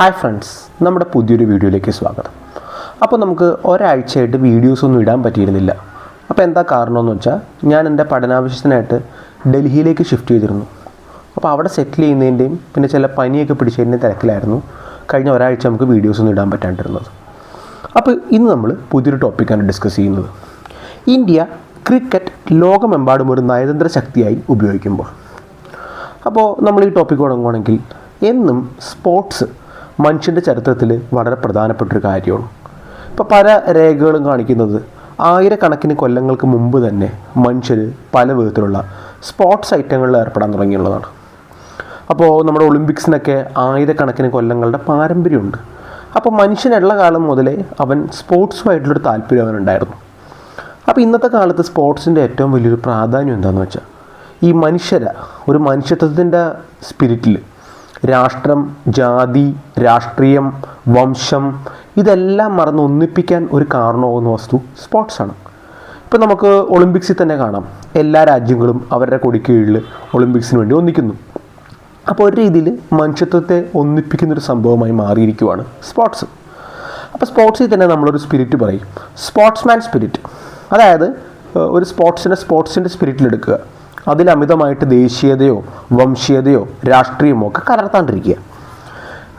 Hi friends നമ്മുടെ പുതിയൊരു വീഡിയോയിലേക്ക് സ്വാഗതം. അപ്പോൾ നമുക്ക് ഒരാഴ്ചയായിട്ട് വീഡിയോസ് ഒന്നും ഇടാൻ പറ്റിയിരുന്നില്ല. അപ്പോൾ എന്താ കാരണമെന്ന് വെച്ചാൽ ഞാൻ എന്റെ പഠനാവശ്യത്തിനായിട്ട് ഡൽഹിയിലേക്ക് ഷിഫ്റ്റ് ചെയ്തിരുന്നു. അപ്പോൾ അവിടെ സെറ്റിൽ ചെയ്യുന്നതിന്റെയും പിന്നെ ചില പനിയൊക്കെ പിടിച്ചതിന്റെയും തിരക്കിലായിരുന്നു കഴിഞ്ഞ ഒരാഴ്ച നമുക്ക് വീഡിയോസ് ഒന്നും ഇടാൻ പറ്റാണ്ടിരുന്നത്. അപ്പോൾ ഇന്ന് നമ്മൾ പുതിയൊരു ടോപ്പിക്കാണ് ഡിസ്കസ് ചെയ്യുന്നത്. ഇന്ത്യ ക്രിക്കറ്റ് ലോകമെമ്പാടും ഒരു നയതന്ത്ര ശക്തിയായി ഉപയോഗിക്കുമ്പോൾ. അപ്പോൾ നമ്മൾ ഈ ടോപ്പിക്ക് തുടങ്ങുകയാണെങ്കിൽ എന്നും സ്പോർട്സ് മനുഷ്യന്റെ ചരിത്രത്തിൽ വളരെ പ്രധാനപ്പെട്ടൊരു കാര്യമാണ്. ഇപ്പോൾ പല രേഖകളും കാണിക്കുന്നത് ആയിരക്കണക്കിന് കൊല്ലങ്ങൾക്ക് മുമ്പ് തന്നെ മനുഷ്യർ പല വിധത്തിലുള്ള സ്പോർട്സ് ഐറ്റങ്ങളിൽ ഏർപ്പെടാൻ തുടങ്ങിയുള്ളതാണ്. അപ്പോൾ നമ്മുടെ ഒളിമ്പിക്സിനൊക്കെ ആയിരക്കണക്കിന് കൊല്ലങ്ങളുടെ പാരമ്പര്യമുണ്ട്. അപ്പോൾ മനുഷ്യനുള്ള കാലം മുതലേ അവൻ സ്പോർട്സുമായിട്ടുള്ളൊരു താല്പര്യം അവനുണ്ടായിരുന്നു. അപ്പോൾ ഇന്നത്തെ കാലത്ത് സ്പോർട്സിന്റെ ഏറ്റവും വലിയൊരു പ്രാധാന്യം എന്താണെന്ന് വെച്ചാൽ ഈ മനുഷ്യര ഒരു മനുഷ്യത്വത്തിന്റെ സ്പിരിറ്റിൽ രാഷ്ട്രം ജാതി രാഷ്ട്രീയം വംശം ഇതെല്ലാം മറന്ന് ഒന്നിപ്പിക്കാൻ ഒരു കാരണമാകുന്ന വസ്തു സ്പോർട്സാണ് ഇപ്പം നമുക്ക് ഒളിമ്പിക്സിൽ തന്നെ കാണാം. എല്ലാ രാജ്യങ്ങളും അവരുടെ കൊടിക്കീഴിൽ ഒളിമ്പിക്സിന് വേണ്ടി ഒന്നിക്കുന്നു. അപ്പോൾ ഒരു രീതിയിൽ മനുഷ്യത്വത്തെ ഒന്നിപ്പിക്കുന്നൊരു സംഭവമായി മാറിയിരിക്കുവാണ് സ്പോർട്സ് അപ്പോൾ സ്പോർട്സിൽ തന്നെ നമ്മളൊരു സ്പിരിറ്റ് പറയും. സ്പോർട്സ്മാൻ സ്പിരിറ്റ് അതായത് ഒരു സ്പോർട്സിനെ സ്പോർട്സിന്റെ സ്പിരിറ്റിലെടുക്കുക അതിൽ അമിതമായിട്ട് ദേശീയതയോ വംശീയതയോ രാഷ്ട്രീയമോ ഒക്കെ കലർത്താണ്ടിരിക്കുക.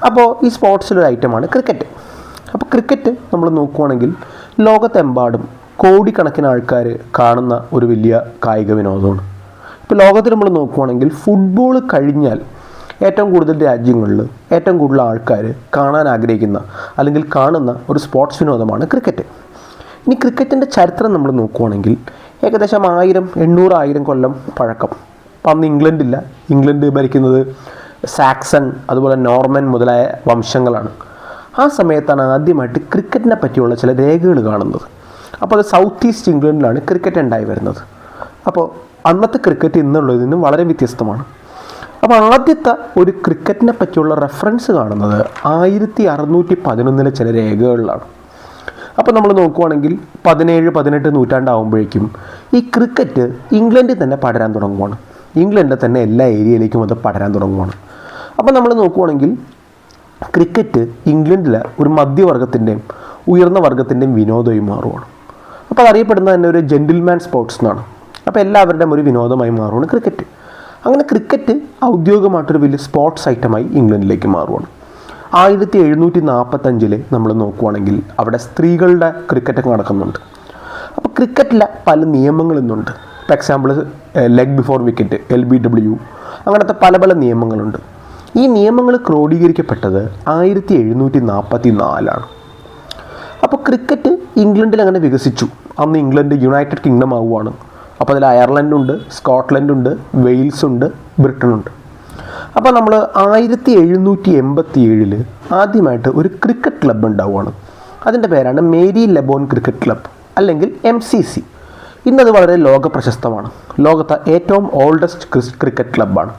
അപ്പോൾ ഈ സ്പോർട്സിലൊരു ഐറ്റമാണ് ക്രിക്കറ്റ്. അപ്പോൾ ക്രിക്കറ്റ് നമ്മൾ നോക്കുവാണെങ്കിൽ ലോകത്തെമ്പാടും കോടിക്കണക്കിന് ആൾക്കാർ കാണുന്ന ഒരു വലിയ കായിക വിനോദമാണ്. ഇപ്പോൾ ലോകത്തിൽ നമ്മൾ നോക്കുവാണെങ്കിൽ ഫുട്ബോൾ കഴിഞ്ഞാൽ ഏറ്റവും കൂടുതൽ രാജ്യങ്ങളിൽ ഏറ്റവും കൂടുതൽ ആൾക്കാർ കാണാൻ ആഗ്രഹിക്കുന്ന അല്ലെങ്കിൽ കാണുന്ന ഒരു സ്പോർട്സ് വിനോദമാണ് ക്രിക്കറ്റ്. ഇനി ക്രിക്കറ്റിന്റെ ചരിത്രം നമ്മൾ നോക്കുവാണെങ്കിൽ ഏകദേശം ആയിരം എണ്ണൂറായിരം കൊല്ലം പഴക്കം. അപ്പം അന്ന് ഇംഗ്ലണ്ടില്ല. ഇംഗ്ലണ്ട് ഭരിക്കുന്നത് സാക്സൺ അതുപോലെ നോർമൻ മുതലായ വംശങ്ങളാണ്. ആ സമയത്താണ് ആദ്യമായിട്ട് ക്രിക്കറ്റിനെ പറ്റിയുള്ള ചില രേഖകൾ കാണുന്നത്. അപ്പോൾ അത് സൗത്ത് ഈസ്റ്റ് ഇംഗ്ലണ്ടിലാണ് ക്രിക്കറ്റ് ഉണ്ടായി വരുന്നത്. അപ്പോൾ അന്നത്തെ ക്രിക്കറ്റ് ഇന്നുള്ളതിൽ നിന്നും വളരെ വ്യത്യസ്തമാണ്. അപ്പോൾ ആദ്യത്തെ ഒരു ക്രിക്കറ്റിനെ പറ്റിയുള്ള റെഫറൻസ് കാണുന്നത് ആയിരത്തി അറുന്നൂറ്റി പതിനൊന്നിലെ ചില രേഖകളിലാണ്. അപ്പോൾ നമ്മൾ നോക്കുവാണെങ്കിൽ പതിനേഴ് പതിനെട്ട് നൂറ്റാണ്ടാവുമ്പോഴേക്കും ഈ ക്രിക്കറ്റ് ഇംഗ്ലണ്ടിൽ തന്നെ പടരാൻ തുടങ്ങുവാണ്. ഇംഗ്ലണ്ടിൽ തന്നെ എല്ലാ ഏരിയയിലേക്കും അത് പടരാൻ തുടങ്ങുവാണ്. അപ്പോൾ നമ്മൾ നോക്കുവാണെങ്കിൽ ക്രിക്കറ്റ് ഇംഗ്ലണ്ടിലെ ഒരു മധ്യവർഗത്തിന്റെയും ഉയർന്ന വർഗത്തിന്റെയും വിനോദമായി മാറുവാണ്. അപ്പോൾ അതറിയപ്പെടുന്നത് തന്നെ ഒരു ജെന്റിൽമാൻ സ്പോർട്സ് എന്നാണ്. അപ്പോൾ എല്ലാവരുടെയും ഒരു വിനോദമായി മാറുവാണ് ക്രിക്കറ്റ് അങ്ങനെ ക്രിക്കറ്റ് ഔദ്യോഗികമായിട്ടൊരു വലിയ സ്പോർട്സ് ഐറ്റമായി ഇംഗ്ലണ്ടിലേക്ക് മാറുവാണ്. ആയിരത്തി എഴുന്നൂറ്റി നാൽപ്പത്തഞ്ചിൽ നമ്മൾ നോക്കുവാണെങ്കിൽ അവിടെ സ്ത്രീകളുടെ ക്രിക്കറ്റ് നടക്കുന്നുണ്ട്. അപ്പോൾ ക്രിക്കറ്റിലെ പല നിയമങ്ങൾ ഇന്നുണ്ട്. ഇപ്പോൾ example leg before wicket L B W അങ്ങനത്തെ പല പല നിയമങ്ങളുണ്ട്. ഈ നിയമങ്ങൾ ക്രോഡീകരിക്കപ്പെട്ടത് ആയിരത്തി എഴുന്നൂറ്റി നാൽപ്പത്തി നാലാണ് അപ്പോൾ ക്രിക്കറ്റ് ഇംഗ്ലണ്ടിൽ അങ്ങനെ വികസിച്ചു. അന്ന് ഇംഗ്ലണ്ട് യുണൈറ്റഡ് കിങ്ഡം ആവുകയാണ് അപ്പോൾ അതിൽ അയർലൻഡുണ്ട് സ്കോട്ട്ലൻഡുണ്ട് വെയിൽസ് ഉണ്ട് ബ്രിട്ടൻ ഉണ്ട്. അപ്പോൾ നമ്മൾ ആയിരത്തി എഴുന്നൂറ്റി എൺപത്തി ഏഴിൽ ആദ്യമായിട്ട് ഒരു ക്രിക്കറ്റ് ക്ലബ്ബ് ഉണ്ടാവുകയാണ് അതിന്റെ പേരാണ് മേരി ലബോൺ ക്രിക്കറ്റ് ക്ലബ്ബ് അല്ലെങ്കിൽ എം സി സി ഇന്നത് വളരെ ലോക പ്രശസ്തമാണ്. ലോകത്തെ ഏറ്റവും ഓൾഡസ്റ്റ് ക്രിക്കറ്റ് ക്ലബ്ബാണ്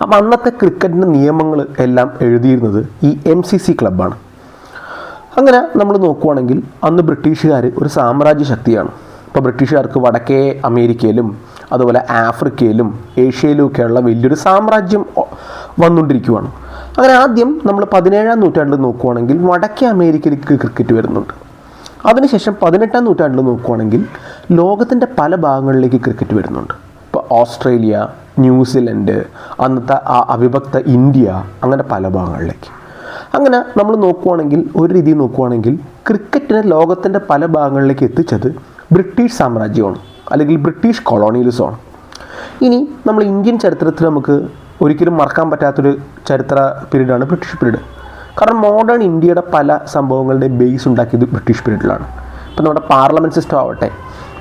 അപ്പോൾ അന്നത്തെ ക്രിക്കറ്റിന്റെ നിയമങ്ങൾ എല്ലാം എഴുതിയിരുന്നത് ഈ എം സി സി ക്ലബ്ബാണ് അങ്ങനെ നമ്മൾ നോക്കുവാണെങ്കിൽ അന്ന് ബ്രിട്ടീഷുകാർ ഒരു സാമ്രാജ്യ ശക്തിയാണ് ഇപ്പോൾ ബ്രിട്ടീഷുകാർക്ക് വടക്കേ അമേരിക്കയിലും അതുപോലെ ആഫ്രിക്കയിലും ഏഷ്യയിലുമൊക്കെയുള്ള വലിയൊരു സാമ്രാജ്യം വന്നുകൊണ്ടിരിക്കുകയാണ് അങ്ങനെ ആദ്യം നമ്മൾ പതിനേഴാം നൂറ്റാണ്ടിൽ നോക്കുവാണെങ്കിൽ വടക്കേ അമേരിക്കയിലേക്ക് ക്രിക്കറ്റ് വരുന്നുണ്ട്. അതിനുശേഷം പതിനെട്ടാം നൂറ്റാണ്ടിൽ നോക്കുവാണെങ്കിൽ ലോകത്തിന്റെ പല ഭാഗങ്ങളിലേക്ക് ക്രിക്കറ്റ് വരുന്നുണ്ട്. ഇപ്പോൾ ഓസ്ട്രേലിയ ന്യൂസിലൻഡ് അന്നത്തെ ആ അവിഭക്ത ഇന്ത്യ അങ്ങനെ പല ഭാഗങ്ങളിലേക്ക്. അങ്ങനെ നമ്മൾ നോക്കുവാണെങ്കിൽ ഒരു രീതിയിൽ നോക്കുവാണെങ്കിൽ ക്രിക്കറ്റിനെ ലോകത്തിന്റെ പല ഭാഗങ്ങളിലേക്ക് എത്തിച്ചത് ബ്രിട്ടീഷ് സാമ്രാജ്യമാണ്. അല്ലെങ്കിൽ ബ്രിട്ടീഷ് കൊളോണിയലിസമാണ് ഇനി നമ്മൾ ഇന്ത്യൻ ചരിത്രത്തിൽ നമുക്ക് ഒരിക്കലും മറക്കാൻ പറ്റാത്തൊരു ചരിത്ര പീരീഡാണ് ബ്രിട്ടീഷ് പീരീഡ്. കാരണം മോഡേൺ ഇന്ത്യയുടെ പല സംഭവങ്ങളുടെ ബേസ് ഉണ്ടാക്കിയത് ബ്രിട്ടീഷ് പീരീഡിലാണ്. ഇപ്പം നമ്മുടെ പാർലമെന്റ് സിസ്റ്റം ആവട്ടെ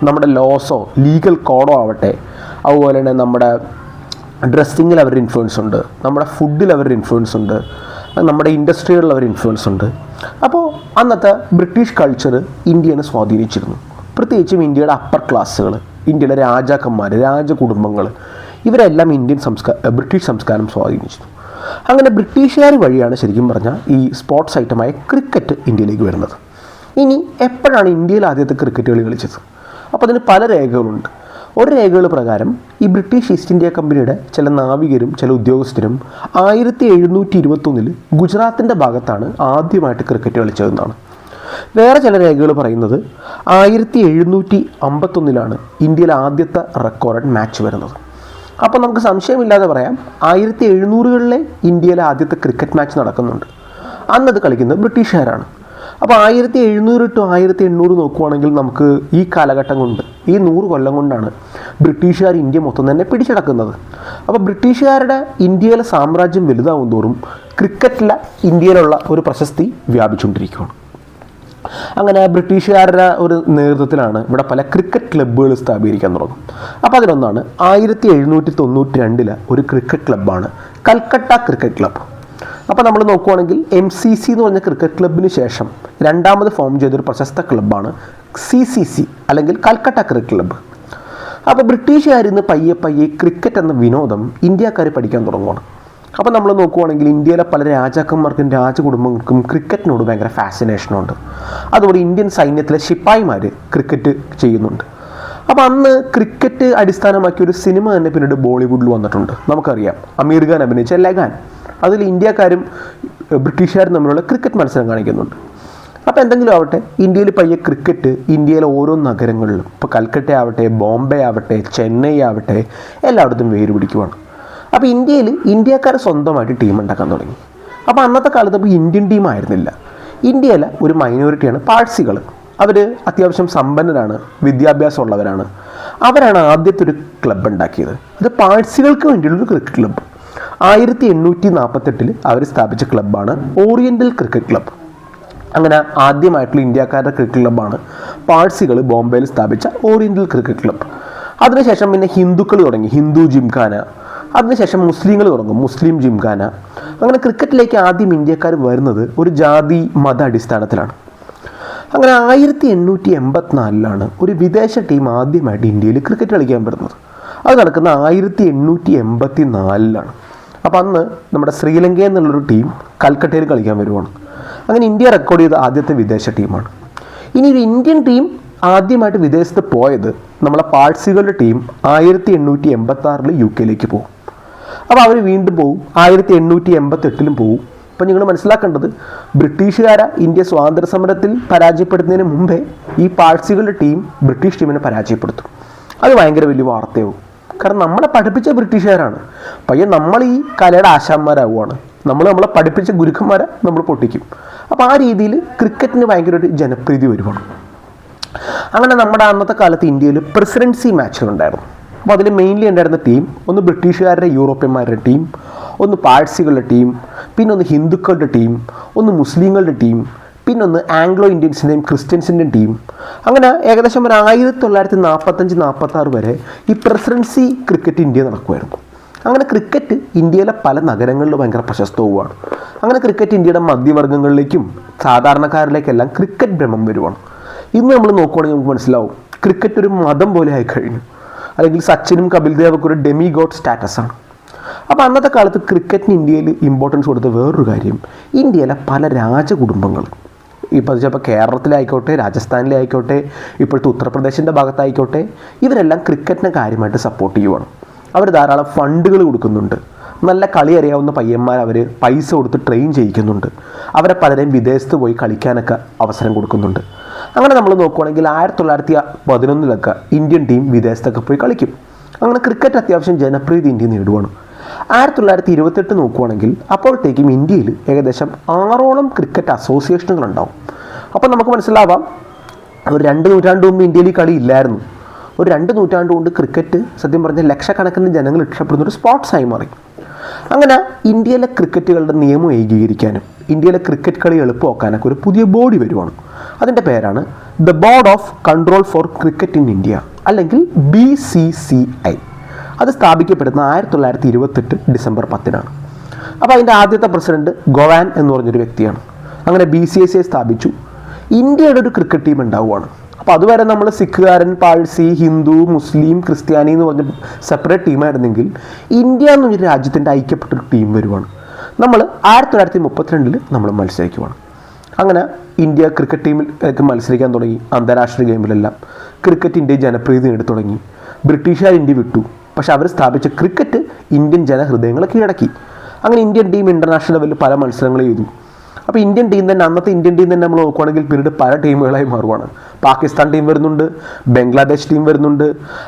നമ്മുടെ ലോസോ ലീഗൽ കോഡോ ആവട്ടെ അതുപോലെ തന്നെ നമ്മുടെ ഡ്രസ്സിങ്ങിൽ അവരുടെ ഇൻഫ്ലുവൻസ് ഉണ്ട് നമ്മുടെ ഫുഡിൽ അവരുടെ ഇൻഫ്ലുവൻസ് ഉണ്ട് നമ്മുടെ ഇൻഡസ്ട്രികളിൽ അവരുടെ ഇൻഫ്ലുവൻസ് ഉണ്ട്. അപ്പോൾ അന്നത്തെ ബ്രിട്ടീഷ് കൾച്ചർ ഇന്ത്യനെ സ്വാധീനിച്ചിരുന്നു. പ്രത്യേകിച്ചും ഇന്ത്യയുടെ അപ്പർ ക്ലാസ്സുകൾ ഇന്ത്യയിലെ രാജാക്കന്മാർ രാജകുടുംബങ്ങൾ ഇവരെല്ലാം ഇന്ത്യൻ സംസ്കാര ബ്രിട്ടീഷ് സംസ്കാരം സ്വാധീനിച്ചു. അങ്ങനെ ബ്രിട്ടീഷുകാർ വഴിയാണ് ശരിക്കും പറഞ്ഞാൽ ഈ സ്പോർട്സ് ഐറ്റമായ ക്രിക്കറ്റ് ഇന്ത്യയിലേക്ക് വരുന്നത്. ഇനി എപ്പോഴാണ് ഇന്ത്യയിൽ ആദ്യത്തെ ക്രിക്കറ്റ് കളി കളിച്ചത്? അപ്പോൾ അതിന് പല രേഖകളുണ്ട്. ഒരു രേഖകൾ പ്രകാരം ഈ ബ്രിട്ടീഷ് ഈസ്റ്റ് ഇന്ത്യ കമ്പനിയുടെ ചില നാവികരും ചില ഉദ്യോഗസ്ഥരും ആയിരത്തി എഴുന്നൂറ്റി ഇരുപത്തൊന്നിൽ ഗുജറാത്തിന്റെ ഭാഗത്താണ് ആദ്യമായിട്ട് ക്രിക്കറ്റ് കളിച്ചതെന്നാണ്. വേറെ ചില രേഖകൾ പറയുന്നത് ആയിരത്തി എഴുന്നൂറ്റി അമ്പത്തൊന്നിലാണ് ഇന്ത്യയിലെ ആദ്യത്തെ റെക്കോർഡ് മാച്ച് വരുന്നത്. അപ്പോൾ നമുക്ക് സംശയമില്ലാതെ പറയാം. ആയിരത്തി എഴുന്നൂറുകളിലെ ഇന്ത്യയിലെ ആദ്യത്തെ ക്രിക്കറ്റ് മാച്ച് നടക്കുന്നുണ്ട്. അന്നത് കളിക്കുന്നത് ബ്രിട്ടീഷുകാരാണ്. അപ്പോൾ ആയിരത്തി എഴുന്നൂറ് ടു ആയിരത്തി എണ്ണൂറ് നോക്കുവാണെങ്കിൽ നമുക്ക് ഈ കാലഘട്ടം കൊണ്ട് ഈ നൂറ് കൊല്ലം കൊണ്ടാണ് ബ്രിട്ടീഷുകാർ ഇന്ത്യ മൊത്തം തന്നെ പിടിച്ചടക്കുന്നത്. അപ്പോൾ ബ്രിട്ടീഷുകാരുടെ ഇന്ത്യയിലെ സാമ്രാജ്യം വലുതാവും തോറും ക്രിക്കറ്റിലെ ഇന്ത്യയിലുള്ള ഒരു പ്രശസ്തി വ്യാപിച്ചുകൊണ്ടിരിക്കുകയാണ്. അങ്ങനെ ബ്രിട്ടീഷുകാരുടെ ഒരു നേതൃത്വത്തിലാണ് ഇവിടെ പല ക്രിക്കറ്റ് ക്ലബ്ബുകൾ സ്ഥാപിക്കാൻ തുടങ്ങും. അപ്പോൾ അതിലൊന്നാണ് ആയിരത്തി എഴുന്നൂറ്റി തൊണ്ണൂറ്റി രണ്ടിലെ ഒരു ക്രിക്കറ്റ് ക്ലബ്ബാണ് കൽക്കട്ട ക്രിക്കറ്റ് ക്ലബ്ബ് അപ്പോൾ നമ്മൾ നോക്കുവാണെങ്കിൽ എം സി സി എന്ന് പറഞ്ഞ ക്രിക്കറ്റ് ക്ലബ്ബിന് ശേഷം രണ്ടാമത് ഫോം ചെയ്തൊരു പ്രശസ്ത ക്ലബ്ബാണ് സി സി സി അല്ലെങ്കിൽ കൽക്കട്ട ക്രിക്കറ്റ് ക്ലബ്ബ് അപ്പോൾ ബ്രിട്ടീഷുകാരിന്ന് പയ്യെ പയ്യെ ക്രിക്കറ്റ് എന്ന വിനോദം ഇന്ത്യക്കാർ പഠിക്കാൻ തുടങ്ങുകയാണ് അപ്പോൾ നമ്മൾ നോക്കുവാണെങ്കിൽ ഇന്ത്യയിലെ പല രാജാക്കന്മാർക്കും രാജകുടുംബങ്ങൾക്കും ക്രിക്കറ്റിനോട് ഭയങ്കര ഫാസിനേഷനുണ്ട് അതുപോലെ ഇന്ത്യൻ സൈന്യത്തിലെ ശിപ്പായിമാർ ക്രിക്കറ്റ് ചെയ്യുന്നുണ്ട്. അപ്പോൾ അന്ന് ക്രിക്കറ്റ് അടിസ്ഥാനമാക്കി ഒരു സിനിമ തന്നെ പിന്നീട് ബോളിവുഡിൽ വന്നിട്ടുണ്ട്. നമുക്കറിയാം. അമീർ ഖാൻ അഭിനയിച്ച ലഗാൻ. അതിൽ ഇന്ത്യക്കാരും ബ്രിട്ടീഷുകാരും തമ്മിലുള്ള ക്രിക്കറ്റ് മത്സരം കാണിക്കുന്നുണ്ട്. അപ്പോൾ എന്തെങ്കിലും ആവട്ടെ ഇന്ത്യയിൽ പയ്യെ ക്രിക്കറ്റ് ഇന്ത്യയിലെ ഓരോ നഗരങ്ങളിലും ഇപ്പോൾ കൽക്കട്ട ആവട്ടെ ബോംബെ ആവട്ടെ ചെന്നൈ ആവട്ടെ എല്ലായിടത്തും വേര് പിടിക്കുവാണ് അപ്പോൾ ഇന്ത്യയിൽ ഇന്ത്യക്കാർ സ്വന്തമായിട്ട് ടീം ഉണ്ടാക്കാൻ തുടങ്ങി. അപ്പോൾ അന്നത്തെ കാലത്ത് ഇപ്പോൾ ഇന്ത്യൻ ടീം ആയിരുന്നില്ല. ഇന്ത്യയിലെ ഒരു മൈനോറിറ്റിയാണ് പാഴ്സികൾ. അവർ അത്യാവശ്യം സമ്പന്നരാണ് വിദ്യാഭ്യാസം വിദ്യാഭ്യാസമുള്ളവരാണ്. അവരാണ് ആദ്യത്തെ ഒരു ക്ലബ്ബ് ഉണ്ടാക്കിയത്. അത് പാഴ്സികൾക്ക് വേണ്ടിയുള്ളൊരു ക്രിക്കറ്റ് ക്ലബ്ബ് ആയിരത്തി എണ്ണൂറ്റി നാൽപ്പത്തെട്ടിൽ അവർ സ്ഥാപിച്ച ക്ലബ്ബാണ് ഓറിയന്റൽ ക്രിക്കറ്റ് ക്ലബ്ബ് അങ്ങനെ ആദ്യമായിട്ടുള്ള ഇന്ത്യക്കാരുടെ ക്രിക്കറ്റ് ക്ലബ്ബാണ് പാഴ്സികൾ ബോംബെയിൽ സ്ഥാപിച്ച ഓറിയന്റൽ ക്രിക്കറ്റ് ക്ലബ്ബ് അതിനുശേഷം പിന്നെ ഹിന്ദുക്കൾ തുടങ്ങി. ഹിന്ദു ജിംഖാന അതിനുശേഷം മുസ്ലിങ്ങൾ തുടങ്ങും. മുസ്ലിം ജിംഖാന. അങ്ങനെ ക്രിക്കറ്റിലേക്ക് ആദ്യം ഇന്ത്യക്കാർ വരുന്നത് ഒരു ജാതി മത അടിസ്ഥാനത്തിലാണ്. അങ്ങനെ ആയിരത്തി എണ്ണൂറ്റി എൺപത്തിനാലിലാണ് ഒരു വിദേശ ടീം ആദ്യമായിട്ട് ഇന്ത്യയിൽ ക്രിക്കറ്റ് കളിക്കാൻ വരുന്നത്. അത് നടക്കുന്ന ആയിരത്തി എണ്ണൂറ്റി എൺപത്തി നാലിലാണ് അപ്പോൾ അന്ന് നമ്മുടെ ശ്രീലങ്കയിൽ നിന്നുള്ളൊരു ടീം കൽക്കട്ടയിൽ കളിക്കാൻ വരുവാണ്. അങ്ങനെ ഇന്ത്യ റെക്കോർഡ് ചെയ്ത ആദ്യത്തെ വിദേശ ടീമാണ്. ഇനി ഒരു ഇന്ത്യൻ ടീം ആദ്യമായിട്ട് വിദേശത്ത് പോയത് നമ്മളെ പാഴ്സികളുടെ ടീം ആയിരത്തി എണ്ണൂറ്റി എൺപത്തി ആറിൽ യു കെയിലേക്ക് പോകും. അപ്പോൾ അവർ വീണ്ടും പോവും. ആയിരത്തി എണ്ണൂറ്റി എൺപത്തെട്ടിലും പോവും. അപ്പോൾ നിങ്ങൾ മനസ്സിലാക്കേണ്ടത് ബ്രിട്ടീഷുകാരെ ഇന്ത്യ സ്വാതന്ത്ര്യ സമരത്തിൽ പരാജയപ്പെടുന്നതിന് മുമ്പേ ഈ പാഴ്സികളുടെ ടീം ബ്രിട്ടീഷ് ടീമിനെ പരാജയപ്പെടുത്തും. അത് ഭയങ്കര വലിയ വാർത്തയാവും. കാരണം നമ്മളെ പഠിപ്പിച്ച ബ്രിട്ടീഷുകാരാണ്. പയ്യെ നമ്മൾ ഈ കലയുടെ ആശാന്മാരാവുകയാണ് നമ്മൾ നമ്മളെ പഠിപ്പിച്ച ഗുരുക്കന്മാരെ നമ്മൾ പൊട്ടിക്കും. അപ്പോൾ ആ രീതിയിൽ ക്രിക്കറ്റിന് ഭയങ്കര ഒരു ജനപ്രീതി വരുവാണ്. അങ്ങനെ നമ്മുടെ അന്നത്തെ കാലത്ത് ഇന്ത്യയിൽ പ്രസിഡൻസി മാച്ചുകളുണ്ടായിരുന്നു അപ്പോൾ അതിൽ മെയിൻലി ഉണ്ടായിരുന്ന ടീം ഒന്ന് ബ്രിട്ടീഷുകാരുടെ യൂറോപ്യന്മാരുടെ ടീം ഒന്ന് പാഴ്സികളുടെ ടീം പിന്നെ ഒന്ന് ഹിന്ദുക്കളുടെ ടീം ഒന്ന് മുസ്ലിങ്ങളുടെ ടീം പിന്നെ ഒന്ന് ആംഗ്ലോ ഇന്ത്യൻസിന്റെയും ക്രിസ്ത്യൻസിന്റെയും ടീം അങ്ങനെ ഏകദേശം ഒരു ആയിരത്തി തൊള്ളായിരത്തി നാൽപ്പത്തഞ്ച് നാൽപ്പത്താറ് വരെ ഈ പ്രസിഡൻസി ക്രിക്കറ്റ് ഇന്ത്യ നടക്കുമായിരുന്നു. അങ്ങനെ ക്രിക്കറ്റ് ഇന്ത്യയിലെ പല നഗരങ്ങളിലും ഭയങ്കര പ്രശസ്തവുമാണ് അങ്ങനെ ക്രിക്കറ്റ് ഇന്ത്യയുടെ മധ്യവർഗങ്ങളിലേക്കും സാധാരണക്കാരിലേക്കെല്ലാം ക്രിക്കറ്റ് ഭ്രമം വരുവാണ്. ഇന്ന് നമ്മൾ നോക്കുകയാണെങ്കിൽ നമുക്ക് മനസ്സിലാവും. ക്രിക്കറ്റ് ഒരു മതം പോലെ ആയി കഴിഞ്ഞു അല്ലെങ്കിൽ സച്ചിനും കപിൽ ദേവൊക്കെ ഒരു ഡെമി ഗോഡ് സ്റ്റാറ്റസാണ് അപ്പോൾ അന്നത്തെ കാലത്ത് ക്രിക്കറ്റിന് ഇന്ത്യയിൽ ഇമ്പോർട്ടൻസ് കൊടുത്ത വേറൊരു കാര്യം ഇന്ത്യയിലെ പല രാജകുടുംബങ്ങൾ. ഇപ്പോൾ ചിലപ്പോൾ കേരളത്തിലായിക്കോട്ടെ രാജസ്ഥാനിലായിക്കോട്ടെ ഇപ്പോഴത്തെ ഉത്തർപ്രദേശിന്റെ ഭാഗത്തായിക്കോട്ടെ ഇവരെല്ലാം ക്രിക്കറ്റിനെ കാര്യമായിട്ട് സപ്പോർട്ട് ചെയ്യുവാണ്. അവർ ധാരാളം ഫണ്ടുകൾ കൊടുക്കുന്നുണ്ട്. നല്ല കളി അറിയാവുന്ന പയ്യന്മാർ അവർ പൈസ കൊടുത്ത് ട്രെയിൻ ചെയ്യിക്കുന്നുണ്ട്. അവരെ പലരെയും വിദേശത്ത് പോയി കളിക്കാനൊക്കെ അവസരം കൊടുക്കുന്നുണ്ട്. അങ്ങനെ നമ്മൾ നോക്കുവാണെങ്കിൽ ആയിരത്തി തൊള്ളായിരത്തി പതിനൊന്നിലൊക്കെ ഇന്ത്യൻ ടീം വിദേശത്തൊക്കെ പോയി കളിക്കും. അങ്ങനെ ക്രിക്കറ്റ് അത്യാവശ്യം ജനപ്രീതി ഇന്ത്യ നേടുവാണ്. ആയിരത്തി തൊള്ളായിരത്തി ഇരുപത്തെട്ട് നോക്കുവാണെങ്കിൽ അപ്പോഴത്തേക്കും ഇന്ത്യയിൽ ഏകദേശം ആറോളം ക്രിക്കറ്റ് അസോസിയേഷനുകൾ ഉണ്ടാവും. അപ്പോൾ നമുക്ക് മനസ്സിലാവാം ഒരു രണ്ട് നൂറ്റാണ്ട് മുമ്പ് ഇന്ത്യയിൽ കളി ഇല്ലായിരുന്നു. ഒരു രണ്ട് നൂറ്റാണ്ട് കൊണ്ട് ക്രിക്കറ്റ് സത്യം പറഞ്ഞാൽ ലക്ഷക്കണക്കിന് ജനങ്ങൾ ഇഷ്ടപ്പെടുന്ന ഒരു സ്പോർട്സായി മാറി. അങ്ങനെ ഇന്ത്യയിലെ ക്രിക്കറ്റുകളുടെ നിയമം ഏകീകരിക്കാനും ഇന്ത്യയിലെ ക്രിക്കറ്റ് കളി എളുപ്പമാക്കാനൊക്കെ ഒരു പുതിയ ബോഡി വരുവാണ്. അതിന്റെ പേരാണ് the board of control for cricket in India അല്ലെങ്കിൽ ബി സി സി ഐ. അത് സ്ഥാപിക്കപ്പെടുന്ന ആയിരത്തി തൊള്ളായിരത്തി ഇരുപത്തെട്ട് ഡിസംബർ പത്തിനാണ്. അപ്പോൾ അതിന്റെ ആദ്യത്തെ പ്രസിഡന്റ് ഗോവാൻ എന്ന് പറഞ്ഞൊരു വ്യക്തിയാണ്. അങ്ങനെ ബി സി എസ് ഐ സ്ഥാപിച്ചു. ഇന്ത്യയുടെ ഒരു ക്രിക്കറ്റ് ടീം ഉണ്ടാവുകയാണ് അപ്പോൾ അതുവരെ നമ്മൾ സിഖുകാരൻ പാഴ്സി ഹിന്ദു മുസ്ലിം ക്രിസ്ത്യാനി എന്ന് പറഞ്ഞ സെപ്പറേറ്റ് ടീമായിരുന്നെങ്കിൽ ഇന്ത്യ എന്നൊരു രാജ്യത്തിന്റെ ഐക്യപ്പെട്ടൊരു ടീം വരുവാണ്. നമ്മൾ ആയിരത്തി തൊള്ളായിരത്തി മുപ്പത്തിരണ്ടിൽ നമ്മൾ മത്സരിക്കുവാണ് അങ്ങനെ ഇന്ത്യ ക്രിക്കറ്റ് ടീമിൽ മത്സരിക്കാൻ തുടങ്ങി. അന്താരാഷ്ട്ര ഗെയിമിലെല്ലാം ക്രിക്കറ്റിന്റെ ജനപ്രീതി നേടി തുടങ്ങി. ബ്രിട്ടീഷുകാർ ഇന്ത്യ വിട്ടു. പക്ഷേ അവർ സ്ഥാപിച്ച ക്രിക്കറ്റ് ഇന്ത്യൻ ജനഹൃദയങ്ങളെ കീഴടക്കി. അങ്ങനെ ഇന്ത്യൻ ടീം ഇന്റർനാഷണൽ ലെവലിൽ പല മത്സരങ്ങൾ ചെയ്തു. അപ്പോൾ ഇന്ത്യൻ ടീം തന്നെ അന്നത്തെ ഇന്ത്യൻ ടീം തന്നെ നമ്മൾ നോക്കുവാണെങ്കിൽ പിന്നീട് പല ടീമുകളായി മാറുവാണ്. പാകിസ്ഥാൻ ടീം വരുന്നുണ്ട് ബംഗ്ലാദേശ് ടീം വരുന്നുണ്ട്.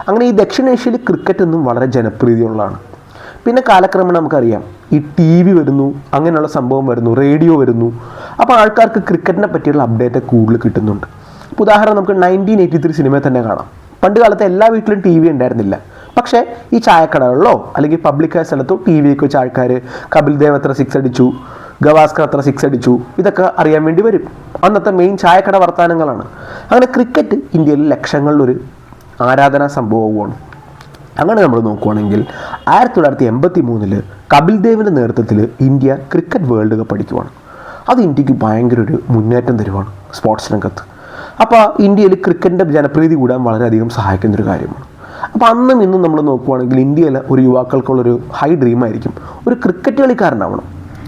അങ്ങനെ ഈ ദക്ഷിണേഷ്യയിൽ ക്രിക്കറ്റ് എന്നും വളരെ ജനപ്രീതിയുള്ളതാണ്. പിന്നെ കാലക്രമേണ നമുക്കറിയാം. ഈ ടി വി വരുന്നു അങ്ങനെയുള്ള സംഭവം വരുന്നു റേഡിയോ വരുന്നു. അപ്പോൾ ആൾക്കാർക്ക് ക്രിക്കറ്റിനെ പറ്റിയുള്ള അപ്ഡേറ്റ് കൂടുതൽ കിട്ടുന്നുണ്ട്. അപ്പോൾ ഉദാഹരണം നമുക്ക് നയന്റീൻ എയ്റ്റി ത്രീ സിനിമയിൽ തന്നെ കാണാം. പണ്ട് കാലത്ത് എല്ലാ വീട്ടിലും ടി വി ഉണ്ടായിരുന്നില്ല. പക്ഷേ ഈ ചായക്കടകളിലോ അല്ലെങ്കിൽ പബ്ലിക്കായ സ്ഥലത്തോ ടി വിയൊക്കെ വെച്ച് ആൾക്കാർ കപിൽ ദേവ് എത്ര സിക്സ് അടിച്ചു ഗവാസ്കർ എത്ര സിക്സ് അടിച്ചു ഇതൊക്കെ അറിയാൻ വേണ്ടി വരും. അന്നത്തെ മെയിൻ ചായക്കട വർത്തമാനങ്ങളാണ് അങ്ങനെ ക്രിക്കറ്റ് ഇന്ത്യയിൽ ലക്ഷങ്ങളിലൊരു ആരാധനാ സംഭവവുമാണ് അങ്ങനെ നമ്മൾ നോക്കുവാണെങ്കിൽ ആയിരത്തി തൊള്ളായിരത്തി എൺപത്തി മൂന്നിൽ കപിൽ ദേവിന്റെ നേതൃത്വത്തിൽ ഇന്ത്യ ക്രിക്കറ്റ് വേൾഡ് കപ്പ് അടിക്കുവാണ്. അത് ഇന്ത്യയ്ക്ക് ഭയങ്കര ഒരു മുന്നേറ്റം തരുവാണ് സ്പോർട്സ് രംഗത്ത്. അപ്പോൾ ഇന്ത്യയിൽ ക്രിക്കറ്റിന്റെ ജനപ്രീതി കൂടാൻ വളരെയധികം സഹായിക്കുന്നൊരു കാര്യമാണ്. അപ്പോൾ അന്നും ഇന്നും നമ്മൾ നോക്കുവാണെങ്കിൽ ഇന്ത്യയിലെ ഒരു യുവാക്കൾക്കുള്ളൊരു ഹൈ ഡ്രീമായിരിക്കും ഒരു ക്രിക്കറ്റ് കളിക്കാരനാവണം.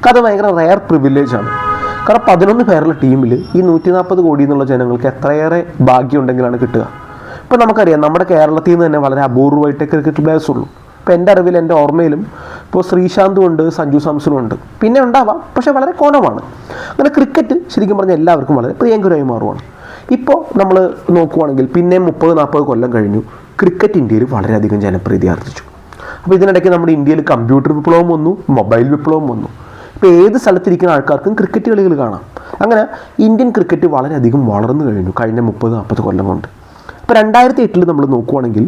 അത് ഭയങ്കര റയർ പ്രിവിലേജ് ആണ്. കാരണം പതിനൊന്ന് പേരുള്ള ടീമിൽ ഈ നൂറ്റി നാൽപ്പത് കോടി എന്നുള്ള ജനങ്ങൾക്ക് എത്രയേറെ ഭാഗ്യമുണ്ടെങ്കിലാണ് കിട്ടുക. ഇപ്പോൾ നമുക്കറിയാം നമ്മുടെ കേരളത്തിൽ നിന്ന് തന്നെ വളരെ അപൂർവമായിട്ട് ക്രിക്കറ്റ് പ്ലെയേഴ്സ് ഉള്ളൂ. ഇപ്പോൾ എന്റെ അറിവിൽ എന്റെ ഓർമ്മയിലും ഇപ്പോൾ ശ്രീശാന്തും ഉണ്ട് സഞ്ജു സാംസണും ഉണ്ട്. പിന്നെ ഉണ്ടാവാം പക്ഷേ വളരെ കോണമാണ് അങ്ങനെ ക്രിക്കറ്റ് ശരിക്കും പറഞ്ഞാൽ എല്ലാവർക്കും വളരെ പ്രിയങ്കരമായി മാറുവാണ്. ഇപ്പോൾ നമ്മൾ നോക്കുവാണെങ്കിൽ പിന്നെ മുപ്പത് നാൽപ്പത് കൊല്ലം കഴിഞ്ഞു. ക്രിക്കറ്റ് ഇന്ത്യയിൽ വളരെയധികം ജനപ്രീതി ആർജിച്ചു. അപ്പോൾ ഇതിനിടയ്ക്ക് നമ്മുടെ ഇന്ത്യയിൽ കമ്പ്യൂട്ടർ വിപ്ലവം വന്നു മൊബൈൽ വിപ്ലവം വന്നു. ഇപ്പോൾ ഏത് സ്ഥലത്തിരിക്കുന്ന ആൾക്കാർക്കും ക്രിക്കറ്റ് കളികൾ കാണാം. അങ്ങനെ ഇന്ത്യൻ ക്രിക്കറ്റ് വളരെയധികം വളർന്നു കഴിഞ്ഞു കഴിഞ്ഞ മുപ്പത് നാൽപ്പത് കൊല്ലം കൊണ്ട്. ഇപ്പോൾ രണ്ടായിരത്തി എട്ടിൽ നമ്മൾ നോക്കുവാണെങ്കിൽ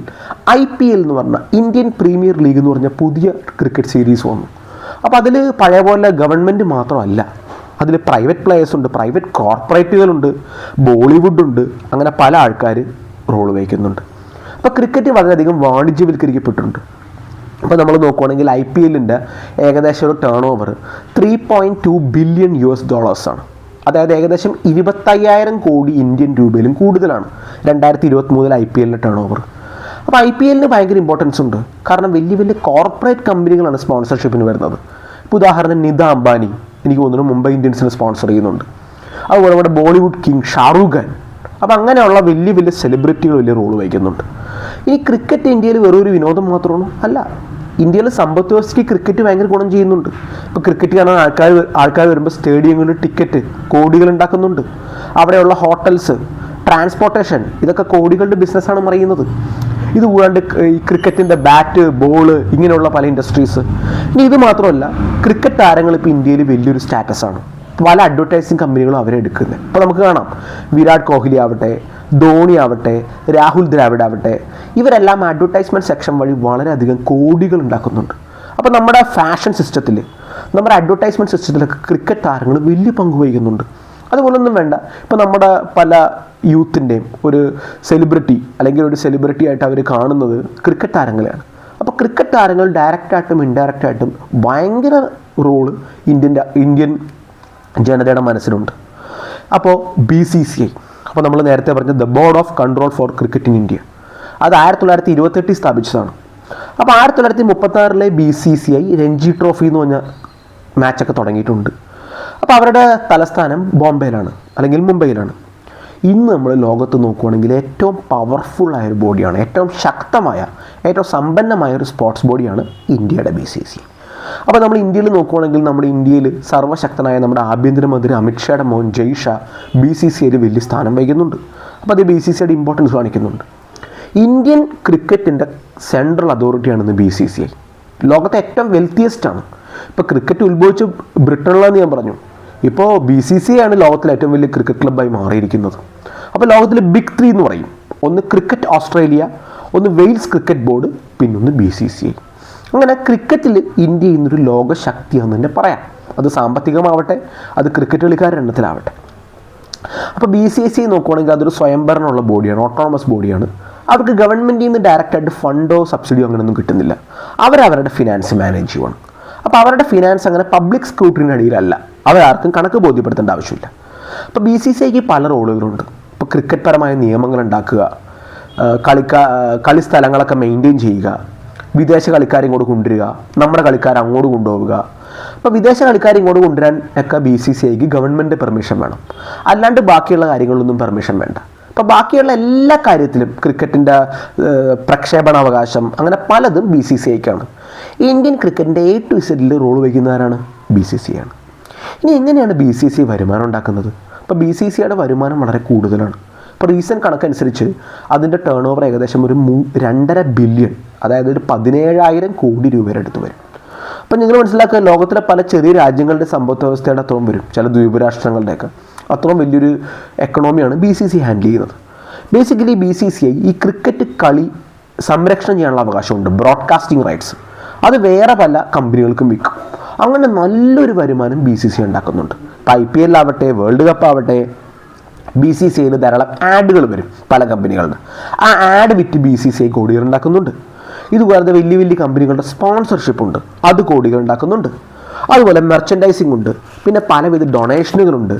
ഐ പി എൽ എന്ന് പറഞ്ഞ ഇന്ത്യൻ പ്രീമിയർ ലീഗ് എന്ന് പറഞ്ഞ പുതിയ ക്രിക്കറ്റ് സീരീസ് വന്നു. അപ്പോൾ അതിൽ പഴയ പോലെ ഗവൺമെന്റ് മാത്രമല്ല അതിൽ പ്രൈവറ്റ് പ്ലേയേഴ്സ് ഉണ്ട് പ്രൈവറ്റ് കോർപ്പറേറ്റുകളുണ്ട് ബോളിവുഡ് ഉണ്ട് അങ്ങനെ പല ആൾക്കാർ റോൾ വഹിക്കുന്നുണ്ട്. അപ്പോൾ ക്രിക്കറ്റ് വളരെയധികം വാണിജ്യവൽക്കരിക്കപ്പെട്ടിട്ടുണ്ട്. അപ്പോൾ നമ്മൾ നോക്കുവാണെങ്കിൽ ഐ പി എല്ലിന്റെ ഏകദേശം ഒരു turnover three point two billion U S ഡോളേഴ്സാണ് അതായത് ഏകദേശം ഇരുപത്തയ്യായിരം കോടി ഇന്ത്യൻ രൂപയിലും കൂടുതലാണ്. രണ്ടായിരത്തി ഇരുപത്തി മൂന്നിൽ ഐ പി എല്ലിന്റെ ടേൺ ഓവർ അപ്പോൾ ഐ പി എല്ലിന് ഭയങ്കര ഇമ്പോർട്ടൻസ് ഉണ്ട്. കാരണം വലിയ വലിയ കോർപ്പറേറ്റ് കമ്പനികളാണ് സ്പോൺസർഷിപ്പിന് വരുന്നത്. ഇപ്പോൾ ഉദാഹരണം നിത അംബാനി എനിക്ക് തോന്നുന്നു മുംബൈ ഇന്ത്യൻസിനെ സ്പോൺസർ ചെയ്യുന്നുണ്ട്. അതുപോലെ നമ്മുടെ ബോളിവുഡ് കിങ് ഷാറൂഖ് ഖാൻ. അപ്പോൾ അങ്ങനെയുള്ള വലിയ വലിയ സെലിബ്രിറ്റികൾ വലിയ റോൾ വഹിക്കുന്നുണ്ട്. ഈ ക്രിക്കറ്റ് ഇന്ത്യയിൽ വെറൊരു വിനോദം മാത്രമാണോ അല്ല ഇന്ത്യയിലെ സമ്പത്ത് വ്യവസ്ഥയ്ക്ക് ക്രിക്കറ്റ് ഭയങ്കര ഗുണം ചെയ്യുന്നുണ്ട്. ഇപ്പോൾ ക്രിക്കറ്റ് കാണാൻ ആൾക്കാർ ആൾക്കാർ വരുമ്പോൾ സ്റ്റേഡിയങ്ങളിൽ ടിക്കറ്റ് കോടികൾ ഉണ്ടാക്കുന്നുണ്ട്. അവിടെയുള്ള ഹോട്ടൽസ് ട്രാൻസ്പോർട്ടേഷൻ ഇതൊക്കെ കോടികളുടെ ബിസിനസ്സാണ് മറിയുന്നത്. ഇത് കൂടാണ്ട് ഈ ക്രിക്കറ്റിന്റെ ബാറ്റ് ബോൾ ഇങ്ങനെയുള്ള പല ഇൻഡസ്ട്രീസ് ഇനി ഇത് മാത്രമല്ല ക്രിക്കറ്റ് താരങ്ങൾ ഇപ്പോൾ ഇന്ത്യയിൽ വലിയൊരു സ്റ്റാറ്റസാണ് പല അഡ്വർടൈസിങ് കമ്പനികളും അവരെ എടുക്കുന്നത് ഇപ്പോൾ നമുക്ക് കാണാം. വിരാട് കോഹ്ലി ആവട്ടെ ധോണി ആവട്ടെ രാഹുൽ ദ്രാവിഡ് ആവട്ടെ ഇവരെല്ലാം അഡ്വർടൈസ്മെന്റ് സെക്ഷൻ വഴി വളരെയധികം കോടികൾ ഉണ്ടാക്കുന്നുണ്ട്. അപ്പോൾ നമ്മുടെ ഫാഷൻ സിസ്റ്റത്തിൽ നമ്മുടെ അഡ്വർടൈസ്മെന്റ് സിസ്റ്റത്തിലൊക്കെ ക്രിക്കറ്റ് താരങ്ങൾ വലിയ പങ്ക് വഹിക്കുന്നുണ്ട്. അതുപോലൊന്നും വേണ്ട. ഇപ്പോൾ നമ്മുടെ പല യൂത്തിന്റെയും ഒരു സെലിബ്രിറ്റി അല്ലെങ്കിൽ ഒരു സെലിബ്രിറ്റി ആയിട്ട് അവർ കാണുന്നത് ക്രിക്കറ്റ് താരങ്ങളെയാണ്. അപ്പോൾ ക്രിക്കറ്റ് താരങ്ങൾ ഡയറക്റ്റായിട്ടും ഇൻഡയറക്റ്റായിട്ടും ഭയങ്കര റോൾ ഇന്ത്യന്റെ ഇന്ത്യൻ ജനതയുടെ മനസ്സിലുണ്ട്. അപ്പോൾ ബി സി സി ഐ അപ്പോൾ നമ്മൾ നേരത്തെ പറഞ്ഞ the board of control for cricket in India അത് ആയിരത്തി തൊള്ളായിരത്തി ഇരുപത്തെട്ടിൽ സ്ഥാപിച്ചതാണ്. അപ്പോൾ ആയിരത്തി തൊള്ളായിരത്തി മുപ്പത്താറിലെ B C C I Ranji trophy എന്ന് പറഞ്ഞ മാച്ചൊക്കെ തുടങ്ങിയിട്ടുണ്ട്. അപ്പോൾ അവരുടെ തലസ്ഥാനം ബോംബെയിലാണ് അല്ലെങ്കിൽ മുംബൈയിലാണ്. ഇന്ന് നമ്മൾ ലോകത്ത് നോക്കുകയാണെങ്കിൽ ഏറ്റവും പവർഫുൾ ആയ ഒരു ബോഡിയാണ് ഏറ്റവും ശക്തമായ ഏറ്റവും സമ്പന്നമായ ഒരു സ്പോർട്സ് ബോഡിയാണ് ഇന്ത്യയുടെ ബി സി സി അപ്പോൾ നമ്മൾ ഇന്ത്യയിൽ നോക്കുവാണെങ്കിൽ നമ്മുടെ ഇന്ത്യയിൽ സർവശക്തനായ നമ്മുടെ ആഭ്യന്തരമന്ത്രി അമിത്ഷായുടെ മോൻ Jay Shah B C C ഐയിൽ വലിയ സ്ഥാനം വഹിക്കുന്നുണ്ട്. അപ്പോൾ അത് ബി സി സിയുടെ ഇമ്പോർട്ടൻസ് കാണിക്കുന്നുണ്ട്. ഇന്ത്യൻ ക്രിക്കറ്റിന്റെ സെൻട്രൽ അതോറിറ്റിയാണ് ബി സി സി ഐ. ലോകത്തെ ഏറ്റവും വെൽത്തിയസ്റ്റ് ആണ്. ഇപ്പോൾ ക്രിക്കറ്റ് ഉത്ഭവിച്ച ബ്രിട്ടനിലാണെന്ന് ഞാൻ പറഞ്ഞു. ഇപ്പോൾ ബി സി സി ആണ് ലോകത്തിലെ ഏറ്റവും വലിയ ക്രിക്കറ്റ് ക്ലബ്ബായി മാറിയിരിക്കുന്നത്. അപ്പോൾ ലോകത്തിലെ ബിഗ് ത്രീ എന്ന് പറയും. ഒന്ന് ക്രിക്കറ്റ് ഓസ്ട്രേലിയ ഒന്ന് വെയിൽസ് ക്രിക്കറ്റ് ബോർഡ് പിന്നൊന്ന് ബി സി സി ഐ. അങ്ങനെ ക്രിക്കറ്റിൽ ഇന്ത്യ ഇന്നൊരു ലോകശക്തിയാണെന്ന് തന്നെ പറയാം. അത് സാമ്പത്തികമാവട്ടെ അത് ക്രിക്കറ്റ് കളിക്കാരുടെ എണ്ണത്തിലാവട്ടെ. അപ്പോൾ ബി സി എസ് സി നോക്കുവാണെങ്കിൽ അതൊരു സ്വയംഭരണമുള്ള ബോഡിയാണ് ഓട്ടോണമസ് ബോഡിയാണ്. അവർക്ക് ഗവൺമെന്റിൽ നിന്ന് ഡയറക്റ്റായിട്ട് ഫണ്ടോ സബ്സിഡിയോ അങ്ങനെയൊന്നും കിട്ടുന്നില്ല. അവരവരുടെ ഫിനാൻസ് മാനേജ് ചെയ്യുവാണ് അപ്പോൾ അവരുടെ ഫിനാൻസ് അങ്ങനെ പബ്ലിക് സ്ക്രൂട്ടിന്റെ അടിയിലല്ല. അവരാർക്കും കണക്ക് ബോധ്യപ്പെടുത്തേണ്ട ആവശ്യമില്ല. അപ്പോൾ ബി സി സി ഐക്ക് പല റോളുകളുണ്ട്. ഇപ്പോൾ ക്രിക്കറ്റ് പരമായ നിയമങ്ങൾ ഉണ്ടാക്കുക കളിക്ക കളി സ്ഥലങ്ങളൊക്കെ മെയിന്റെയിൻ ചെയ്യുക വിദേശ കളിക്കാരെ ഇങ്ങോട്ട് കൊണ്ടുവരിക നമ്മുടെ കളിക്കാർ അങ്ങോട്ട് കൊണ്ടുപോവുക. അപ്പോൾ വിദേശ കളിക്കാരെ ഇങ്ങോട്ട് കൊണ്ടുവരാൻ ഒക്കെ ബി സി സി ഐക്ക് ഗവൺമെന്റ് പെർമിഷൻ വേണം. അല്ലാണ്ട് ബാക്കിയുള്ള കാര്യങ്ങളൊന്നും പെർമിഷൻ വേണ്ട. അപ്പോൾ ബാക്കിയുള്ള എല്ലാ കാര്യത്തിലും ക്രിക്കറ്റിന്റെ പ്രക്ഷേപണാവകാശം അങ്ങനെ പലതും ബി സി സി ഐക്കാണ് ഇന്ത്യൻ ക്രിക്കറ്റിന്റെ എ ടു ഇസഡിൽ റോൾ വഹിക്കുന്നവരാണ് ബി സി സി ആണ്. ഇനി എങ്ങനെയാണ് ബി സി സി വരുമാനം ഉണ്ടാക്കുന്നത്? അപ്പോൾ ബി സി സിയുടെ വരുമാനം വളരെ കൂടുതലാണ്. ഇപ്പോൾ റീസെന്റ് കണക്കനുസരിച്ച് അതിന്റെ ടേൺ ഓവർ ഏകദേശം ഒരു മൂ രണ്ടര ബില്യൺ അതായത് ഒരു പതിനേഴായിരം കോടി രൂപയുടെ അടുത്ത് വരും. അപ്പം നിങ്ങൾ മനസ്സിലാക്കുക ലോകത്തിലെ പല ചെറിയ രാജ്യങ്ങളുടെ സമ്പദ് വ്യവസ്ഥയുടെ അത്രയും വരും. ചില ദ്വീപ് രാഷ്ട്രങ്ങളുടെയൊക്കെ അത്രയും വലിയൊരു എക്കണോമിയാണ് ബി സി സി ഹാൻഡിൽ ചെയ്യുന്നത്. Basically B C C I ഈ ക്രിക്കറ്റ് കളി സംരക്ഷണം ചെയ്യാനുള്ള അവകാശമുണ്ട്. ബ്രോഡ്കാസ്റ്റിംഗ് റൈറ്റ്സ് അത് വേറെ പല കമ്പനികൾക്കും വിൽക്കും. അങ്ങനെ നല്ലൊരു വരുമാനം ബി സി സി ഉണ്ടാക്കുന്നുണ്ട്. ഇപ്പം ഐ പി എൽ ആവട്ടെ വേൾഡ് കപ്പ് ആവട്ടെ ബി സി സി ഐന് ധാരാളം ആഡുകൾ വരും പല കമ്പനികളുടെ ആ ആഡ് വിറ്റ് ബി സി സി ഐ കോടികൾ ഉണ്ടാക്കുന്നുണ്ട്. ഇതുകൂടാതെ വലിയ വലിയ കമ്പനികളുടെ സ്പോൺസർഷിപ്പ് ഉണ്ട്. അത് കോടികൾ ഉണ്ടാക്കുന്നുണ്ട്. അതുപോലെ മെർച്ചൻഡൈസിംഗ് ഉണ്ട്. പിന്നെ പലവിധ ഡൊണേഷനുകളുണ്ട്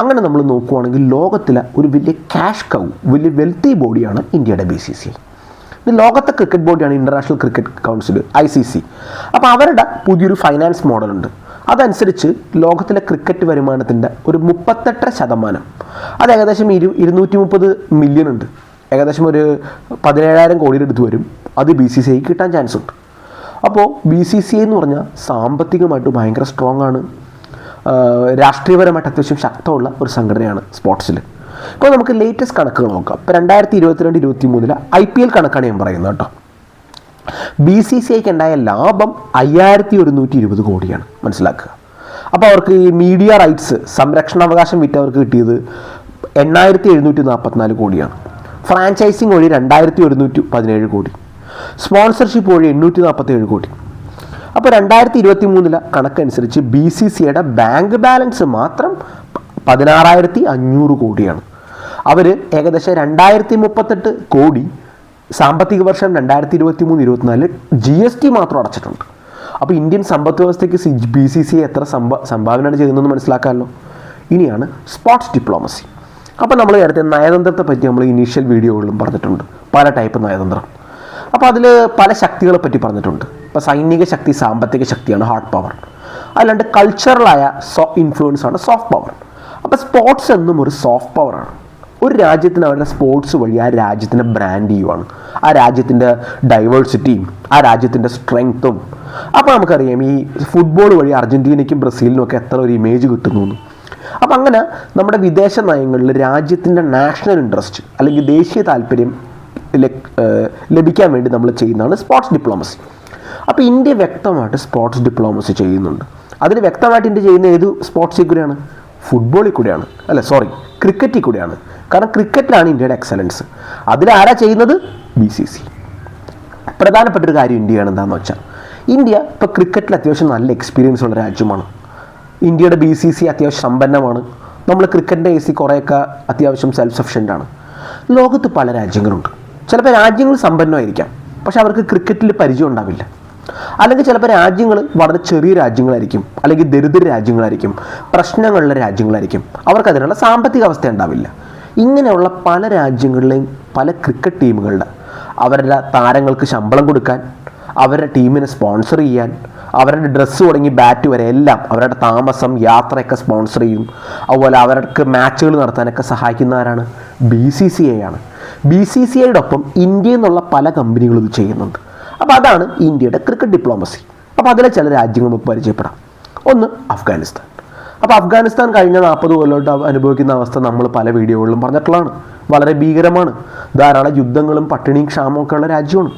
അങ്ങനെ നമ്മൾ നോക്കുവാണെങ്കിൽ ലോകത്തിലെ ഒരു വലിയ ക്യാഷ് കൗ വലിയ വെൽത്തി ബോഡിയാണ് ഇന്ത്യയുടെ ബി സി സി ഇത് ലോകത്തെ ക്രിക്കറ്റ് ബോഡിയാണ് international cricket council I C C അപ്പോൾ അവരുടെ പുതിയൊരു ഫൈനാൻസ് മോഡലുണ്ട് അതനുസരിച്ച് ലോകത്തിലെ ക്രിക്കറ്റ് വരുമാനത്തിന്റെ ഒരു മുപ്പത്തെട്ടര ശതമാനം. അത് ഏകദേശം ഇരു ഇരുന്നൂറ്റി മുപ്പത് മില്യൺ ഉണ്ട്. ഏകദേശം ഒരു പതിനേഴായിരം കോടിയുടെ അടുത്ത് വരും. അത് ബി സി സി ഐ കിട്ടാൻ ചാൻസ് ഉണ്ട്. അപ്പോൾ ബി സി സി ഐ എന്ന് പറഞ്ഞാൽ സാമ്പത്തികമായിട്ട് ഭയങ്കര സ്ട്രോങ് ആണ്. രാഷ്ട്രീയപരമായിട്ട് അത്യാവശ്യം ശക്തമുള്ള ഒരു സംഘടനയാണ് സ്പോർട്സിൽ ഇപ്പോൾ നമുക്ക് ലേറ്റസ്റ്റ് കണക്കുകൾ നോക്കാം. ഇപ്പോൾ രണ്ടായിരത്തി ഇരുപത്തിരണ്ട് ഇരുപത്തി മൂന്നിലെ ഐ പി എൽ കണക്കാണ് ഞാൻ പറയുന്നത് കേട്ടോ. ബി സി സി ഐക്ക് ഉണ്ടായ ലാഭം അയ്യായിരത്തി ഒരുന്നൂറ്റി ഇരുപത് കോടിയാണ്. മനസ്സിലാക്കുക. അപ്പോൾ അവർക്ക് ഈ മീഡിയ റൈറ്റ്സ് സംരക്ഷണാവകാശം വിറ്റ് അവർക്ക് കിട്ടിയത് എണ്ണായിരത്തി എഴുന്നൂറ്റി നാൽപ്പത്തിനാല് കോടിയാണ്. ഫ്രാഞ്ചൈസിങ് വഴി രണ്ടായിരത്തി ഒരുന്നൂറ്റി പതിനേഴ് കോടി. സ്പോൺസർഷിപ്പ് വഴി എണ്ണൂറ്റി നാൽപ്പത്തേഴ് കോടി. അപ്പോൾ രണ്ടായിരത്തി ഇരുപത്തി മൂന്നിലെ കണക്കനുസരിച്ച് ബി സി സിയുടെ ബാങ്ക് ബാലൻസ് മാത്രം പതിനാറായിരത്തി അഞ്ഞൂറ് കോടിയാണ്. അവർ ഏകദേശം രണ്ടായിരത്തി മുപ്പത്തെട്ട് കോടി സാമ്പത്തിക വർഷം രണ്ടായിരത്തി ഇരുപത്തി മൂന്ന് ഇരുപത്തിനാലിൽ ജി എസ് ടി മാത്രം അടച്ചിട്ടുണ്ട്. അപ്പോൾ ഇന്ത്യൻ സമ്പദ് വ്യവസ്ഥയ്ക്ക് സി ബി സി സി എത്ര സംഭ സംഭാവനയാണ് ചെയ്യുന്നതെന്ന് മനസ്സിലാക്കാമല്ലോ. ഇനിയാണ് സ്പോർട്സ് ഡിപ്ലോമസി അപ്പോൾ നമ്മൾ നേരത്തെ നയതന്ത്രത്തെ പറ്റി നമ്മൾ ഇനീഷ്യൽ വീഡിയോകളിലും പറഞ്ഞിട്ടുണ്ട്. പല ടൈപ്പ് നയതന്ത്രം. അപ്പോൾ അതിൽ പല ശക്തികളെ പറ്റി പറഞ്ഞിട്ടുണ്ട്. ഇപ്പോൾ സൈനിക ശക്തി സാമ്പത്തിക ശക്തിയാണ് ഹാർഡ് പവർ അല്ലാണ്ട് കൾച്ചറലായ സോ ഇൻഫ്ലുവൻസ് ആണ് സോഫ്റ്റ് പവർ അപ്പോൾ സ്പോർട്സ് എന്നും ഒരു സോഫ്റ്റ് പവറാണ് ഒരു രാജ്യത്തിന് അവരുടെ സ്പോർട്സ് വഴി ആ രാജ്യത്തിനെ ബ്രാൻഡ് ചെയ്യുവാണ്. ആ രാജ്യത്തിന്റെ ഡൈവേഴ്സിറ്റിയും ആ രാജ്യത്തിന്റെ സ്ട്രെങ്ത്തും അപ്പോൾ നമുക്കറിയാം ഈ ഫുട്ബോൾ വഴി അർജന്റീനയ്ക്കും ബ്രസീലിനും ഒക്കെ എത്ര ഒരു ഇമേജ് കിട്ടുന്നു. അപ്പം അങ്ങനെ നമ്മുടെ വിദേശ നയങ്ങളിൽ രാജ്യത്തിന്റെ നാഷണൽ ഇൻട്രസ്റ്റ് അല്ലെങ്കിൽ ദേശീയ താല്പര്യം ലഭിക്കാൻ വേണ്ടി നമ്മൾ ചെയ്യുന്നതാണ് സ്പോർട്സ് ഡിപ്ലോമസി അപ്പോൾ ഇന്ത്യ വ്യക്തമായിട്ട് സ്പോർട്സ് ഡിപ്ലോമസി ചെയ്യുന്നുണ്ട്. അതിന് വ്യക്തമായിട്ട് ഇന്ത്യ ചെയ്യുന്ന ഏത് സ്പോർട്സ് കൂടെയാണ് ഫുട്ബോളിൽ കൂടെയാണ്. അല്ല സോറി ക്രിക്കറ്റിൽ കൂടെയാണ്. കാരണം ക്രിക്കറ്റിലാണ് ഇന്ത്യയുടെ എക്സലൻസ് അതിലാരാ ചെയ്യുന്നത്? ബി സി സി പ്രധാനപ്പെട്ട ഒരു കാര്യം ഇന്ത്യയാണ് എന്താണെന്ന് വെച്ചാൽ ഇന്ത്യ ഇപ്പോൾ ക്രിക്കറ്റിൽ അത്യാവശ്യം നല്ല എക്സ്പീരിയൻസ് ഉള്ള രാജ്യമാണ്. ഇന്ത്യയുടെ ബി സി സി അത്യാവശ്യം സമ്പന്നമാണ്. നമ്മൾ ക്രിക്കറ്റിന്റെ എ സി കുറേയൊക്കെ അത്യാവശ്യം സെൽഫ് സഫിഷ്യന്റ് ആണ്. ലോകത്ത് പല രാജ്യങ്ങളുണ്ട്. ചിലപ്പോൾ രാജ്യങ്ങൾ സമ്പന്നമായിരിക്കാം. പക്ഷെ അവർക്ക് ക്രിക്കറ്റിൽ പരിചയം ഉണ്ടാവില്ല. അല്ലെങ്കിൽ ചിലപ്പോൾ രാജ്യങ്ങൾ വളരെ ചെറിയ രാജ്യങ്ങളായിരിക്കും അല്ലെങ്കിൽ ദരിദ്ര രാജ്യങ്ങളായിരിക്കും പ്രശ്നങ്ങളുള്ള രാജ്യങ്ങളായിരിക്കും. അവർക്ക് അതിനുള്ള സാമ്പത്തിക അവസ്ഥ ഉണ്ടാവില്ല. ഇങ്ങനെയുള്ള പല രാജ്യങ്ങളിലെയും പല ക്രിക്കറ്റ് ടീമുകളുടെ അവരുടെ താരങ്ങൾക്ക് ശമ്പളം കൊടുക്കാൻ അവരുടെ ടീമിനെ സ്പോൺസർ ചെയ്യാൻ അവരുടെ ഡ്രസ്സ് തുടങ്ങി ബാറ്റ് വരെ എല്ലാം അവരുടെ താമസം യാത്രയൊക്കെ സ്പോൺസർ ചെയ്യും. അതുപോലെ അവർക്ക് മാച്ചുകൾ നടത്താനൊക്കെ സഹായിക്കുന്നവരാണ് ബി സി സി ഐ ആണ്. ബി സി സി ഐയുടെ ഒപ്പം ഇന്ത്യയിൽ നിന്നുള്ള പല കമ്പനികളും ഇത് ചെയ്യുന്നുണ്ട്. അപ്പോൾ അതാണ് ഇന്ത്യയുടെ ക്രിക്കറ്റ് ഡിപ്ലോമസി അപ്പോൾ അതിലെ ചില രാജ്യങ്ങൾ നമുക്ക് പരിചയപ്പെടാം. ഒന്ന് അഫ്ഗാനിസ്ഥാൻ. അപ്പോൾ അഫ്ഗാനിസ്ഥാൻ കഴിഞ്ഞ നാൽപ്പത് കൊല്ലോട്ട് അനുഭവിക്കുന്ന അവസ്ഥ നമ്മൾ പല വീഡിയോകളിലും പറഞ്ഞിട്ടുള്ളതാണ്. വളരെ ഭീകരമാണ്. ധാരാളം യുദ്ധങ്ങളും പട്ടിണിയും ക്ഷാമവും ഒക്കെ ഉള്ള രാജ്യമാണ്.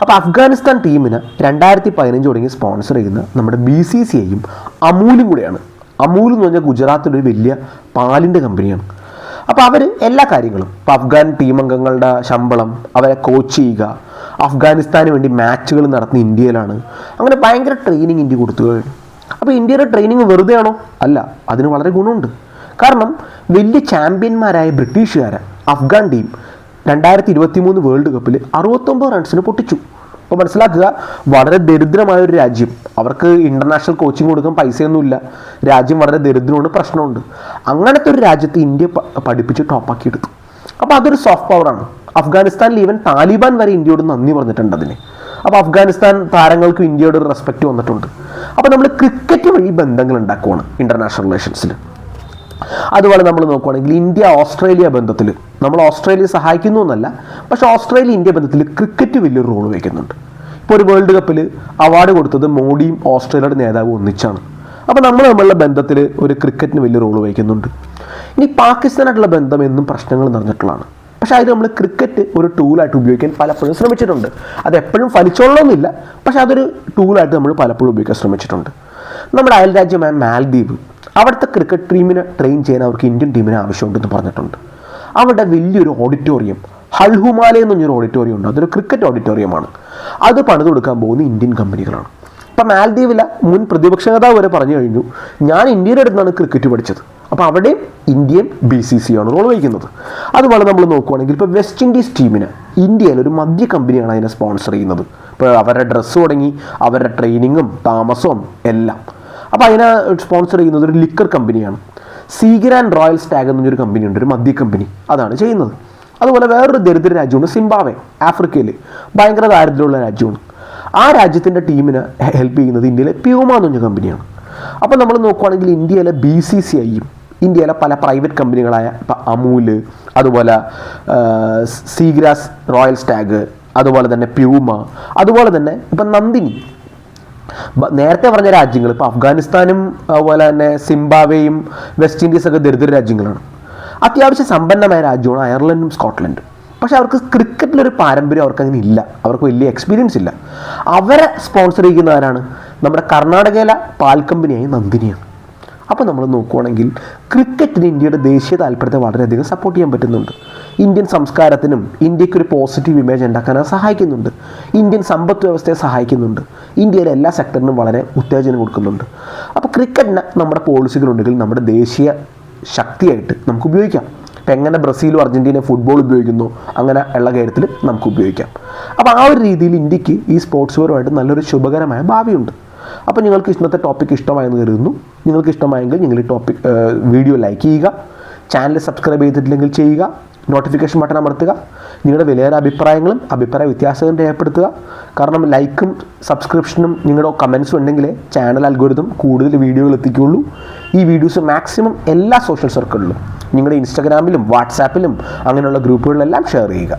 അപ്പോൾ അഫ്ഗാനിസ്ഥാൻ ടീമിന് രണ്ടായിരത്തി പതിനഞ്ച് തുടങ്ങി സ്പോൺസർ ചെയ്യുന്ന നമ്മുടെ ബി സി സി ഐയും അമൂലും കൂടെയാണ്. അമൂൽ എന്ന് പറഞ്ഞാൽ ഗുജറാത്തിലെ ഒരു വലിയ പാലിന്റെ കമ്പനിയാണ് അപ്പോൾ അവർ എല്ലാ കാര്യങ്ങളും. ഇപ്പോൾ അഫ്ഗാൻ ടീം അംഗങ്ങളുടെ ശമ്പളം അവരെ കോച്ച് ചെയ്യുക. അഫ്ഗാനിസ്ഥാന് വേണ്ടി മാച്ചുകൾ നടത്തുന്ന ഇന്ത്യയിലാണ്. അങ്ങനെ ഭയങ്കര ട്രെയിനിങ് ഇന്ത്യ കൊടുത്തുകയാണ് അപ്പോൾ ഇന്ത്യയുടെ ട്രെയിനിങ് വെറുതെ ആണോ അല്ല അതിന് വളരെ ഗുണമുണ്ട്. കാരണം വലിയ ചാമ്പ്യന്മാരായ ബ്രിട്ടീഷുകാരെ അഫ്ഗാൻ ടീം രണ്ടായിരത്തി ഇരുപത്തി മൂന്ന് വേൾഡ് കപ്പിൽ അറുപത്തൊമ്പത് റൺസിന് പൊട്ടിച്ചു. അപ്പോൾ മനസ്സിലാക്കുക വളരെ ദരിദ്രമായ ഒരു രാജ്യം. അവർക്ക് ഇന്റർനാഷണൽ കോച്ചിങ് കൊടുക്കാൻ പൈസയൊന്നുമില്ല. രാജ്യം വളരെ ദരിദ്രമാണ് പ്രശ്നമുണ്ട്. അങ്ങനത്തെ ഒരു രാജ്യത്ത് ഇന്ത്യ പഠിപ്പിച്ച് ടോപ്പാക്കി എടുത്തു. അപ്പോൾ അതൊരു സോഫ്റ്റ് പവറാണ് അഫ്ഗാനിസ്ഥാനിൽ ഈവൻ താലിബാൻ വരെ ഇന്ത്യയോട് നന്ദി പറഞ്ഞിട്ടുണ്ട് അതിന്. അപ്പോൾ അഫ്ഗാനിസ്ഥാൻ താരങ്ങൾക്കും ഇന്ത്യയോട് റെസ്പെക്റ്റ് വന്നിട്ടുണ്ട്. അപ്പോൾ നമ്മൾ ക്രിക്കറ്റ് വഴി ബന്ധങ്ങൾ ഉണ്ടാക്കുവാണ് ഇന്റർനാഷണൽ റിലേഷൻസിൽ അതുപോലെ നമ്മൾ നോക്കുവാണെങ്കിൽ ഇന്ത്യ ഓസ്ട്രേലിയ ബന്ധത്തിൽ നമ്മൾ ഓസ്ട്രേലിയ സഹായിക്കുന്നു എന്നല്ല പക്ഷേ ഓസ്ട്രേലിയ ഇന്ത്യ ബന്ധത്തിൽ ക്രിക്കറ്റ് വലിയൊരു റോൾ വഹിക്കുന്നുണ്ട്. ഇപ്പോൾ ഒരു വേൾഡ് കപ്പിൽ അവാർഡ് കൊടുത്തത് മോഡിയും ഓസ്ട്രേലിയയുടെ നേതാവും ഒന്നിച്ചാണ്. അപ്പോൾ നമ്മൾ തമ്മിലുള്ള ബന്ധത്തിൽ ഒരു ക്രിക്കറ്റിന് വലിയ റോൾ വഹിക്കുന്നുണ്ട്. ഇനി പാകിസ്ഥാനായിട്ടുള്ള ബന്ധം എന്നും പ്രശ്നങ്ങൾ നിറഞ്ഞിട്ടുള്ളതാണ്. പക്ഷെ അത് നമ്മൾ ക്രിക്കറ്റ് ഒരു ടൂളായിട്ട് ഉപയോഗിക്കാൻ പലപ്പോഴും ശ്രമിച്ചിട്ടുണ്ട്. അത് എപ്പോഴും ഫലിച്ചോളണമെന്നില്ല പക്ഷെ അതൊരു ടൂളായിട്ട് നമ്മൾ പലപ്പോഴും ഉപയോഗിക്കാൻ ശ്രമിച്ചിട്ടുണ്ട്. നമ്മുടെ അയൽരാജ്യമായ മാൽദ്വീപ് അവിടുത്തെ ക്രിക്കറ്റ് ടീമിനെ ട്രെയിൻ ചെയ്യാൻ അവർക്ക് ഇന്ത്യൻ ടീമിനെ ആവശ്യമുണ്ടെന്ന് പറഞ്ഞിട്ടുണ്ട്. അവിടെ വലിയൊരു ഓഡിറ്റോറിയം ഹൽഹുമാല എന്ന് പറഞ്ഞൊരു ഓഡിറ്റോറിയം ഉണ്ട്. അതൊരു ക്രിക്കറ്റ് ഓഡിറ്റോറിയമാണ് അത് പണിത് കൊടുക്കാൻ പോകുന്ന ഇന്ത്യൻ കമ്പനികളാണ് ഇപ്പം മാൽദ്വീപിലെ മുൻ പ്രതിപക്ഷ നേതാവ് വരെ പറഞ്ഞു കഴിഞ്ഞു ഞാൻ ഇന്ത്യയുടെ അടുത്താണ് ക്രിക്കറ്റ് പഠിച്ചത്. അപ്പോൾ അവിടെ ഇന്ത്യൻ ബി സി സി ആണ് റോൾ വഹിക്കുന്നത്. അതുപോലെ നമ്മൾ നോക്കുവാണെങ്കിൽ ഇപ്പോൾ വെസ്റ്റ് ഇൻഡീസ് ടീമിന് ഇന്ത്യയിൽ ഒരു മദ്യ കമ്പനിയാണ് അതിനെ സ്പോൺസർ ചെയ്യുന്നത്. ഇപ്പോൾ അവരുടെ ഡ്രസ്സ് തുടങ്ങി അവരുടെ ട്രെയിനിങ്ങും താമസവും എല്ലാം. അപ്പോൾ അതിനെ സ്പോൺസർ ചെയ്യുന്നത് ഒരു ലിക്കർ കമ്പനിയാണ് സീഗർ ആൻഡ് റോയൽ സ്റ്റാഗ് എന്നൊരു കമ്പനി കമ്പനിയുണ്ട് ഒരു മദ്യ കമ്പനി അതാണ് ചെയ്യുന്നത്. അതുപോലെ വേറൊരു ദരിദ്ര രാജ്യമാണ് സിംബാവെ ആഫ്രിക്കയിൽ ഭയങ്കര ദാരിദ്ര്യമുള്ള രാജ്യമാണ്. ആ രാജ്യത്തിന്റെ ടീമിന് ഹെൽപ്പ് ചെയ്യുന്നത് ഇന്ത്യയിലെ പ്യൂമ എന്ന് പറഞ്ഞ കമ്പനിയാണ് അപ്പോൾ നമ്മൾ നോക്കുവാണെങ്കിൽ ഇന്ത്യയിലെ ബി സി സി ഐയും ഇന്ത്യയിലെ പല പ്രൈവറ്റ് കമ്പനികളായ ഇപ്പം അമൂൽ അതുപോലെ സീഗ്രാസ് റോയൽ സ്റ്റാഗ് അതുപോലെ തന്നെ പ്യൂമ അതുപോലെ തന്നെ ഇപ്പം നന്ദിനി നേരത്തെ പറഞ്ഞ രാജ്യങ്ങൾ ഇപ്പോൾ അഫ്ഗാനിസ്ഥാനും അതുപോലെ തന്നെ സിംബാബ്വേയും വെസ്റ്റ് ഇൻഡീസൊക്കെ ദരിദ്ര രാജ്യങ്ങളാണ്. അത്യാവശ്യം സമ്പന്നമായ രാജ്യമാണ് അയർലൻഡും സ്കോട്ട്ലൻഡും. പക്ഷെ അവർക്ക് ക്രിക്കറ്റിലൊരു പാരമ്പര്യം അവർക്ക് അങ്ങനെ ഇല്ല. അവർക്ക് വലിയ എക്സ്പീരിയൻസ് ഇല്ല. അവരെ സ്പോൺസർ ചെയ്യുന്ന ആരാണ് നമ്മുടെ കർണാടകയിലെ പാൽ കമ്പനിയായ നന്ദിനിയാണ്. അപ്പോൾ നമ്മൾ നോക്കുവാണെങ്കിൽ ക്രിക്കറ്റിന് ഇന്ത്യയുടെ ദേശീയ താല്പര്യത്തെ വളരെയധികം സപ്പോർട്ട് ചെയ്യാൻ പറ്റുന്നുണ്ട്. ഇന്ത്യൻ സംസ്കാരത്തിനും ഇന്ത്യയ്ക്ക് ഒരു പോസിറ്റീവ് ഇമേജ് ഉണ്ടാക്കാൻ സഹായിക്കുന്നുണ്ട്. ഇന്ത്യൻ സമ്പദ് വ്യവസ്ഥയെ സഹായിക്കുന്നുണ്ട്. ഇന്ത്യയിലെ എല്ലാ സെക്ടറിനും വളരെ ഉത്തേജനം കൊടുക്കുന്നുണ്ട്. അപ്പോൾ ക്രിക്കറ്റിന് നമ്മുടെ പോളിസികളുണ്ടെങ്കിൽ നമ്മുടെ ദേശീയ ശക്തിയായിട്ട് നമുക്ക് ഉപയോഗിക്കാം. ഇപ്പം എങ്ങനെ ബ്രസീലും അർജന്റീനയും ഫുട്ബോൾ ഉപയോഗിക്കുന്നു അങ്ങനെ ഉള്ള കാര്യത്തിൽ നമുക്ക് ഉപയോഗിക്കാം. അപ്പോൾ ആ ഒരു രീതിയിൽ ഇന്ത്യയ്ക്ക് ഈ സ്പോർട്സ് പരമായിട്ട് നല്ലൊരു ശുഭകരമായ ഭാവിയുണ്ട്. അപ്പോൾ നിങ്ങൾക്ക് ഇന്നത്തെ ടോപ്പിക് ഇഷ്ടമായെന്ന് കരുതുന്നു. നിങ്ങൾക്ക് ഇഷ്ടമായെങ്കിൽ നിങ്ങൾ ഈ ടോപ്പിക് വീഡിയോ ലൈക്ക് ചെയ്യുക. ചാനൽ സബ്സ്ക്രൈബ് ചെയ്തിട്ടില്ലെങ്കിൽ ചെയ്യുക. നോട്ടിഫിക്കേഷൻ ബട്ടൺ അമർത്തുക. നിങ്ങളുടെ വിലയേറെ അഭിപ്രായങ്ങളും അഭിപ്രായ വ്യത്യാസങ്ങളും രേഖപ്പെടുത്തുക. കാരണം ലൈക്കും സബ്സ്ക്രിപ്ഷനും നിങ്ങളുടെ കമൻസും ഉണ്ടെങ്കിൽ ചാനൽ അൽഗോരിതം കൂടുതൽ വീഡിയോകൾ എത്തിക്കുകയുള്ളൂ. ഈ വീഡിയോസ് മാക്സിമം എല്ലാ സോഷ്യൽ സർക്കിളിലും നിങ്ങളുടെ ഇൻസ്റ്റാഗ്രാമിലും വാട്സാപ്പിലും അങ്ങനെയുള്ള ഗ്രൂപ്പുകളിലെല്ലാം ഷെയർ ചെയ്യുക.